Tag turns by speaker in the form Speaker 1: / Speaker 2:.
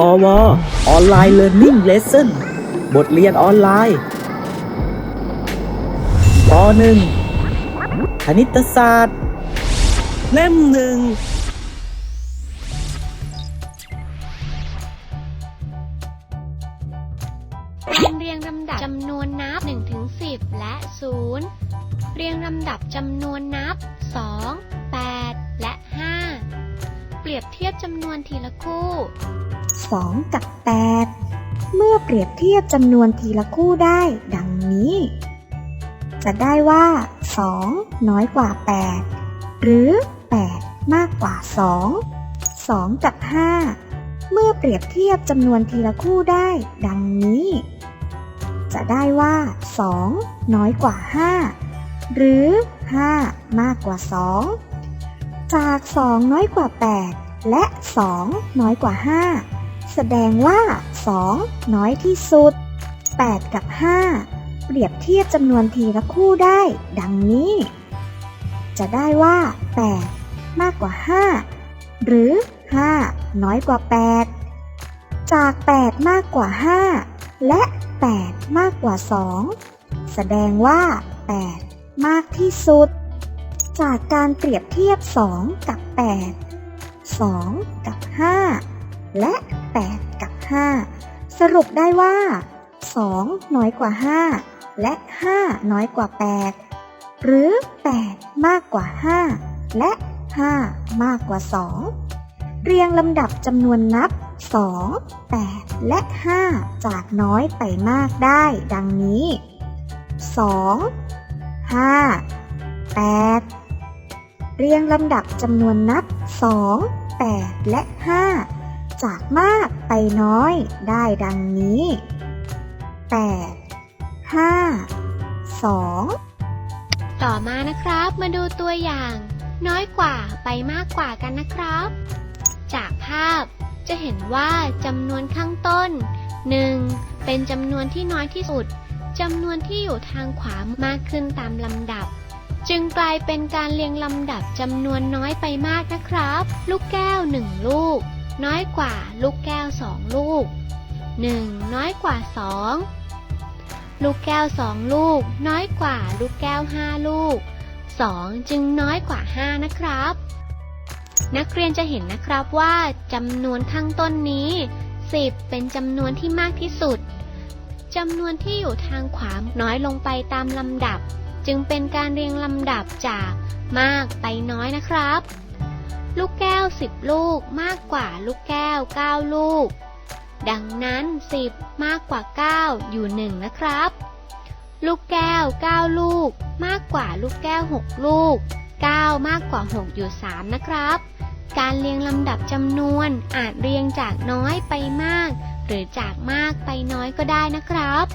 Speaker 1: พอวออนไลน์เรียนนิ่งเลสเซ่นบทเรียนออนไลน์ปหนึ่งคณิตศาสตร์ เล่มหนึ่ง
Speaker 2: การเรียงลำดับจำนวนนับ1ถึง10 และ 0 เรียงลำดับจำนวนนับ 2 ยบเทียบจำนวนทีละคู่
Speaker 3: 2 กับ 8 เมื่อเปรียบเทียบจำนวนทีละคู่ได้ ดังนี้ จะได้ว่า 2 น้อยกว่า 8 หรือ 8 มากกว่า 2 2 กับ 5 เมื่อเปรียบเทียบจำนวนทีละคู่ได้ ดังนี้ จะได้ว่า 2 น้อยกว่า 5 หรือ 5 มากกว่า 2จาก 2 น้อยกว่า 8 และ 2 น้อยกว่า 5 แสดงว่า 2 น้อยที่สุด 8 กับ 5 เปรียบเทียบจำนวนทีละคู่ได้ ดังนี้ จะได้ว่า 8 มากกว่า 5 หรือ 5 น้อยกว่า 8 จาก 8 มากกว่า 5 และ 8 มากกว่า 2 แสดงว่า 8 มากที่สุด จากการเปรียบเทียบ 2 กับ 8 2 กับ 5 และ 8 กับ 5 สรุปได้ว่า 2 น้อยกว่า 5 และ 5 น้อยกว่า 8 หรือ 8 มากกว่า 5 และ 5 มากกว่า 2 เรียงลำดับจำนวนนับ 2 8 และ 5 จากน้อยไปมากได้ดังนี้ 2 5 8 เรียงลำดับจำนวนนับ 2 8 และ 5 จากมากไปน้อยได้ดังนี้ 8 5 2
Speaker 2: ต่อมานะครับมาดูตัวอย่าง น้อยกว่าไปมากกว่ากันนะครับ จากภาพจะเห็นว่าจำนวนข้างต้น 1 เป็นจำนวนที่น้อยที่สุดจำนวนที่อยู่ทางขวามากขึ้นตามลำดับ จึงกลายเป็นการเรียงลำดับจำนวนน้อยไปมากนะครับ ลูกแก้ว 1 ลูก น้อยกว่าลูกแก้ว 2 ลูก 1 น้อยกว่า 2 ลูกแก้ว 2 ลูก น้อยกว่าลูกแก้ว 5 ลูก 2 จึงน้อยกว่า 5 นะครับ นักเรียนจะเห็นนะครับว่าจำนวนข้างต้นนี้ 10 เป็นจำนวนที่มากที่สุดจำนวนที่อยู่ทางขวาน้อยลงไปตามลำดับ จึงเป็นการเรียงลำดับจากมากไปน้อยนะครับ ลูกแก้ว 10 ลูกมากกว่าลูกแก้ว 9 ลูก ดังนั้น 10 มากกว่า 9 อยู่ 1 นะครับ ลูกแก้ว 9 ลูก มากกว่าลูกแก้ว 6 ลูก 9 มากกว่า 6 อยู่ 3 นะครับ การเรียงลำดับจำนวนอาจเรียงจากน้อยไปมาก หรือจากมากไปน้อยก็ได้นะครับ